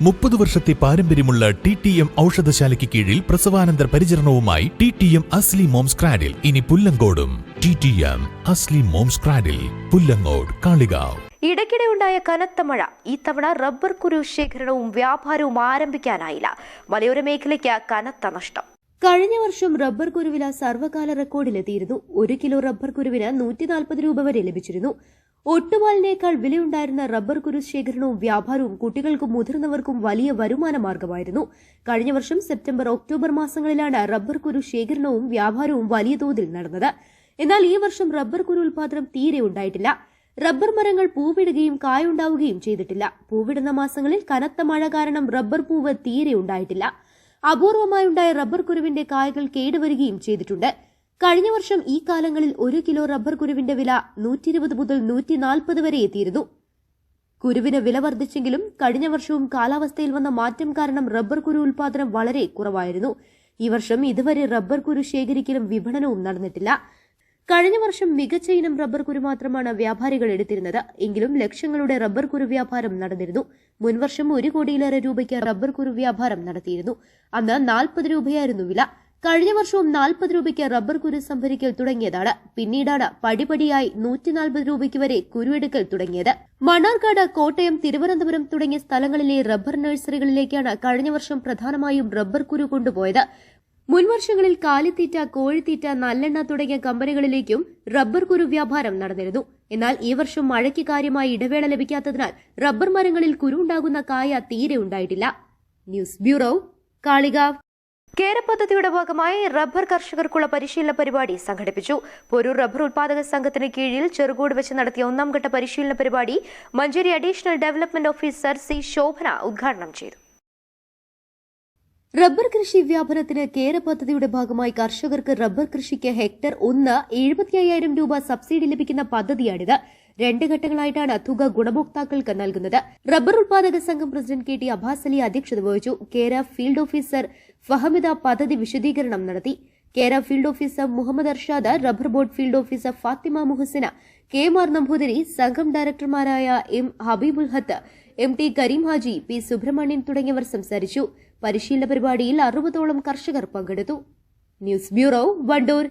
മുപ്പത് വർഷത്തെ പാരമ്പര്യമുള്ള ടി ടി എം ഔഷധശാലയ്ക്ക് കീഴിൽ പ്രസവാനന്തര പരിചരണവുമായി T T M Asli moms cradle. ഇനി പുല്ലങ്കോടും. T T M Asli moms cradle. Pullangode Kalikavu. ഇടയ്ക്കിടെ ഉണ്ടായ കനത്ത മഴ. ഇത്തവണ റബ്ബർ കുരു ശേഖരണവും വ്യാപാരവും ആരംഭിക്കാനായില്ല. മലയോര മേഖലയ്ക്ക് കനത്ത നഷ്ടം. കഴിഞ്ഞ വർഷം റബ്ബർ കുരുവില സർവകാല റെക്കോർഡിലെത്തിയിരുന്നു. ഒരു കിലോ റബ്ബർ കുരുവിന് നൂറ്റി നാൽപ്പത് രൂപ വരെ ലഭിച്ചിരുന്നു. ഒട്ടുപാലിനേക്കാൾ വിലയുണ്ടായിരുന്ന റബ്ബർ കുരു ശേഖരണവും വ്യാപാരവും കുട്ടികൾക്കും മുതിർന്നവർക്കും വലിയ വരുമാന മാർഗമായിരുന്നു. കഴിഞ്ഞ വർഷം സെപ്റ്റംബർ ഒക്ടോബർ മാസങ്ങളിലാണ് റബ്ബർ കുരു ശേഖരണവും വ്യാപാരവും വലിയ തോതിൽ നടന്നത്. എന്നാൽ ഈ വർഷം റബ്ബർ കുരു ഉൽപാദനം തീരെ ഉണ്ടായിട്ടില്ല. റബ്ബർ മരങ്ങൾ പൂവിടുകയും കായുണ്ടാവുകയും ചെയ്തിട്ടില്ല. പൂവിടുന്ന മാസങ്ങളിൽ കനത്ത മഴ കാരണം റബ്ബർ പൂവ് തീരെ ഉണ്ടായിട്ടില്ല. അപൂർവമായുണ്ടായ റബ്ബർ കുരുവിന്റെ കായകൾ കേടുവരികയും ചെയ്തിട്ടുണ്ട്. കഴിഞ്ഞ വർഷം ഈ കാലങ്ങളിൽ ഒരു കിലോ റബ്ബർ കുരുവിന്റെ വില നൂറ്റി ഇരുപത് മുതൽ നൂറ്റി നാൽപ്പത് വരെ എത്തിയിരുന്നു. കുരുവിന് വില വർദ്ധിച്ചെങ്കിലും കഴിഞ്ഞ വർഷവും കാലാവസ്ഥയിൽ വന്ന മാറ്റം കാരണം റബ്ബർ കുരു ഉൽപാദനം വളരെ കുറവായിരുന്നു. ഈ വർഷം ഇതുവരെ റബ്ബർ കുരു ശേഖരിക്കലും വിപണനവും നടന്നിട്ടില്ല. കഴിഞ്ഞ വർഷം മികച്ച ഇനം റബ്ബർ കുരു മാത്രമാണ് വ്യാപാരികൾ എടുത്തിരുന്നത്. എങ്കിലും ലക്ഷങ്ങളുടെ റബ്ബർ കുരു വ്യാപാരം നടന്നിരുന്നു. മുൻവർഷം ഒരു കോടിയിലേറെ രൂപയ്ക്ക് റബ്ബർ കുരു വ്യാപാരം നടത്തിയിരുന്നു. അന്ന് നാൽപ്പത് രൂപയായിരുന്നു വില. കഴിഞ്ഞ വർഷവും നാൽപ്പത് രൂപയ്ക്ക് റബ്ബർ കുരു സംഭരിക്കൽ തുടങ്ങിയതാണ്. പിന്നീടാണ് പടിപടിയായി നൂറ്റി നാൽപ്പത് രൂപയ്ക്ക് വരെ കുരുവെടുക്കൽ തുടങ്ങിയത്. മണ്ണാർക്കാട് കോട്ടയം തിരുവനന്തപുരം തുടങ്ങിയ സ്ഥലങ്ങളിലെ റബ്ബർ നഴ്സറികളിലേക്കാണ് കഴിഞ്ഞ വർഷം പ്രധാനമായും റബ്ബർ കുരു കൊണ്ടുപോയത്. മുൻവർഷങ്ങളിൽ കാലിത്തീറ്റ കോഴിത്തീറ്റ നല്ലെണ്ണ തുടങ്ങിയ കമ്പനികളിലേക്കും റബ്ബർ കുരു വ്യാപാരം നടന്നിരുന്നു. എന്നാൽ ഈ വർഷം മഴയ്ക്ക് കാര്യമായി ഇടവേള ലഭിക്കാത്തതിനാൽ റബ്ബർ മരങ്ങളിൽ കുരു ഉണ്ടാകുന്ന കായ തീരെ ഉണ്ടായിട്ടില്ല. News bureau Kalikavu. കേര പദ്ധതിയുടെ ഭാഗമായി റബ്ബർ കർഷകർക്കുള്ള പരിശീലന പരിപാടി സംഘടിപ്പിച്ചു. പൊരൂർ റബ്ബർ ഉത്പാദക സംഘത്തിന് കീഴിൽ ചെറുകോട് വെച്ച് നടത്തിയ ഒന്നാം ഘട്ട പരിശീലന പരിപാടി Manjeri additional development officer C Shobhana ഉദ്ഘാടനം ചെയ്തു. റബ്ബർ കൃഷി വ്യാപനത്തിന് കേര പദ്ധതിയുടെ ഭാഗമായി കർഷകർക്ക് റബ്ബർ കൃഷിക്ക് ഹെക്ടർ ഒന്ന് എഴുപത്തി അയ്യായിരം രൂപ സബ്സിഡി ലഭിക്കുന്ന പദ്ധതിയാണിത്. രണ്ട് ഘട്ടങ്ങളായിട്ടാണ് തുക ഗുണഭോക്താക്കൾക്ക് നൽകുന്നത്. റബ്ബർ ഉൽപാദക സംഘം president K T Abbas Ali അധ്യക്ഷത വഹിച്ചു. കേര ഫീൽഡ് ഓഫീസർ ഫഹമിദ പദ്ധതി വിശദീകരണം നടത്തി. Kera field officer Muhammad Arshad rubber board field officer Fathima Muhasina K Mar Namboothiri സംഘം ഡയറക്ടർമാരായ M Habeebul Hath M T Kareem Haji P Subrahmanian തുടങ്ങിയവർ സംസാരിച്ചു. പരിശീലന പരിപാടിയിൽ അറുപതോളം കർഷകർ പങ്കെടുത്തു. News bureau Wandoor.